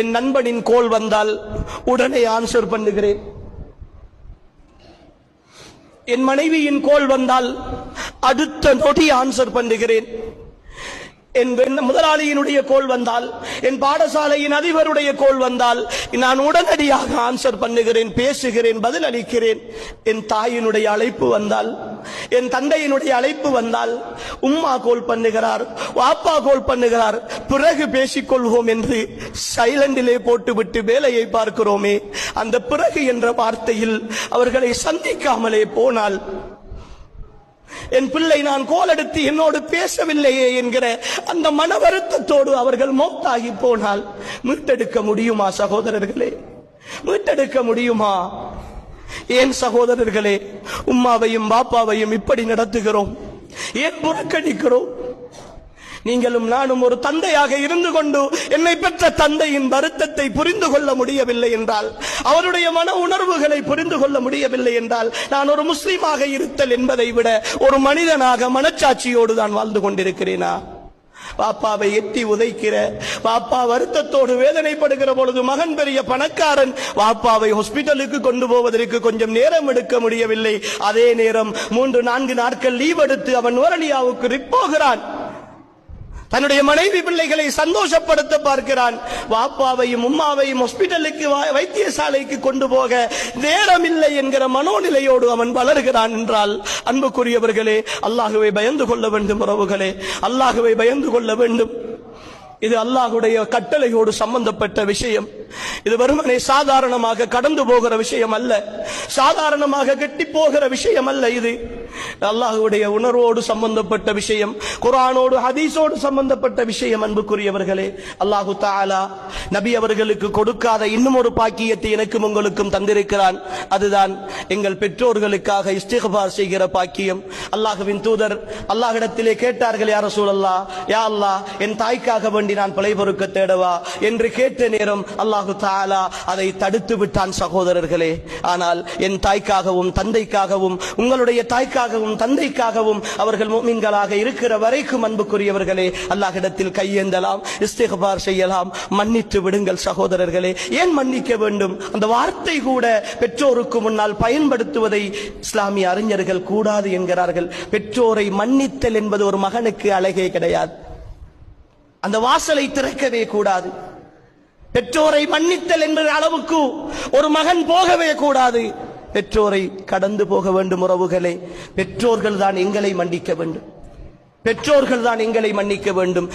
என் நண்பனின் கோல் வந்தால் உடனே ஆன்சர் பண்ணுகிறேன். என் மனைவியின் கோல் வந்தால் அடுத்த நொடி ஆன்சர் பண்ணுகிறேன். என் பெண் முதலாளியினுடைய கோல் வந்தால் என் பாடசாலையின் அதிபருடைய கோல் வந்தால் நான் உடனடியாக ஆன்சர் பண்ணுகிறேன் பேசுகிறேன் பதில் அளிக்கிறேன் என் தாயினுடைய அழைப்பு வந்தால் என் தந்தையினுடைய அழைப்பு வந்தால் உம்மா கோல் பண்ணுகிறார் வாப்பா கோல் பண்ணுகிறார் பிறகு பேசிக்கொள்வோம் என்று சைலண்டிலே போட்டுவிட்டு வேலையை பார்க்கிறோமே. அந்த பிறகு என்ற வார்த்தையில் அவர்களை சந்திக்காமலே போனால் என் பிள்ளை நான் கோலெடுத்து என்னோடு பேசவில்லையே என்கிற அந்த மன வருத்தத்தோடு அவர்கள் மௌத்தாகி போனால் மீட்டெடுக்க முடியுமா சகோதரர்களே? மீட்டெடுக்க முடியுமா? ஏன் சகோதரர்களே உம்மாவையும் பாப்பாவையும் இப்படி நடத்துகிறோம். ஏன் புறக்கணிக்கிறோம்? நீங்களும் நானும் ஒரு தந்தையாக இருந்து கொண்டு என்னை பெற்ற தந்தையின் வருத்தத்தை புரிந்து கொள்ள முடியவில்லை என்றால் அவருடைய மன உணர்வுகளை புரிந்து கொள்ள முடியவில்லை என்றால் நான் ஒரு முஸ்லீமாக இருத்தல் என்பதை விட ஒரு மனிதனாக மனச்சாட்சியோடு தான் வாழ்ந்து கொண்டிருக்கிறேனா? பாப்பாவை எட்டி உதைக்கிற பாப்பா வருத்தத்தோடு வேதனைப்படுகிற பொழுது மகன் பெரிய பணக்காரன் பாப்பாவை ஹாஸ்பிட்டலுக்கு கொண்டு போவதற்கு கொஞ்சம் நேரம் எடுக்க முடியவில்லை. அதே நேரம் மூன்று நான்கு நாட்கள் லீவ் எடுத்து அவன் நுவரலியாவுக்கு போகிறான். தன்னுடைய மனைவி பிள்ளைகளை சந்தோஷப்படுத்த பார்க்கிறான். வாப்பாவையும் உம்மாவையும் ஹாஸ்பிட்டலுக்கு வா- வைத்தியசாலைக்கு கொண்டு போக நேரமில்லை என்கிற மனோநிலையோடு அவன் வளர்கிறான் என்றால் அன்புக்குரியவர்களே அல்லாஹுவை பயந்து கொள்ள வேண்டும் உறவுகளே. அல்லாஹுவை பயந்து கொள்ள வேண்டும். இது அல்லாஹுடைய கட்டளையோடு சம்பந்தப்பட்ட விஷயம். இது வெறுமனே சாதாரணமாக கடந்து போகிற விஷயம் அல்ல. சாதாரணமாக கெட்டி போகிற விஷயம் அல்ல இது. அல்லாஹுடைய உணர்வோடு சம்பந்தப்பட்ட விஷயம் குரானோடு ஹதீஸோடு சம்பந்தப்பட்ட விஷயம் அன்புக்குரியவர்களே. அல்லாஹு தாலா நபி அவர்களுக்கு கொடுக்காத இன்னும் ஒரு பாக்கியத்தை எனக்கும் உங்களுக்கும் தந்திருக்கிறான். அதுதான் எங்கள் பெற்றோர்களுக்காக இஸ்திகபார் செய்கிற பாக்கியம். அல்லாஹுவின் தூதர் அல்லாஹிடத்திலே கேட்டார்கள் யார சூழல்லா யா அல்லாஹ் என் தாய்க்காக வேண்டி நான் பிழை பொறுக்க தேடவா? என்று கேட்ட நேரம் அல்லாஹு தாலா அதை தடுத்து விட்டான் சகோதரர்களே. ஆனால் என் தாய்க்காகவும் தந்தைக்காகவும் உங்களுடைய தாய்க்கு தாய்க்காகவும் தந்தைக்காகவும் அவர்கள் முஃமின்களாக இருக்கிற வரைக்கும் அன்புக்குரியவர்களே அல்லாஹிடத்தில் கையேந்தலாம் இஸ்திகபார் செய்யலாம். மன்னித்து விடுங்கள் சகோதரர்களே. ஏன் மன்னிக்க வேண்டும்? அந்த வார்த்தை கூட பெற்றோருக்கு முன்னால் பயன்படுத்துவதை இஸ்லாமிய அறிஞர்கள் கூடாது என்கிறார்கள். பெற்றோரை மன்னித்தல் என்பது ஒரு மகனுக்கு அழகே கிடையாது. அந்த வாசலை திறக்கவே கூடாது. பெற்றோரை மன்னித்தல் என்ற அளவுக்கு ஒரு மகன் போகவே கூடாது. பெற்றோரை கடந்து போக வேண்டும் உறவுகளே. பெற்றோர்கள் தான் எங்களை மன்னிக்க வேண்டும். பெற்றோர்கள் தான் எங்களை மன்னிக்க வேண்டும்.